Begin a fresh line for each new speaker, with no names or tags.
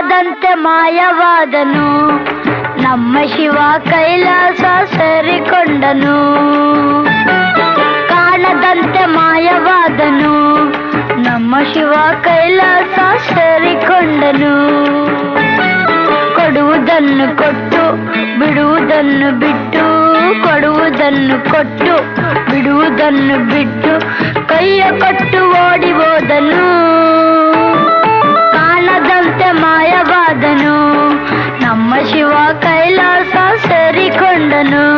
ಕಾಣದಂತೆ ಮಾಯವಾದನು. ನಮ್ಮ ಶಿವ ಕೈಲಾಸ ಸೇರಿಕೊಂಡನು. ಕಾಣದಂತೆ ಮಾಯವಾದನು. ನಮ್ಮ ಶಿವ ಕೈಲಾಸ ಸೇರಿಕೊಂಡನು. ಕೊಡುವುದನ್ನು ಕೊಟ್ಟು, ಬಿಡುವುದನ್ನು ಬಿಟ್ಟು, ಕೊಡುವುದನ್ನು ಕೊಟ್ಟು, ಬಿಡುವುದನ್ನು ಬಿಟ್ಟು, ಕೈಯ ಕೊಟ್ಟು ಓಡಿ ಹೋದನು. ಮಾಯವಾದನು ನಮ್ಮ ಶಿವ ಕೈಲಾಸ ಸೇರಿಕೊಂಡನು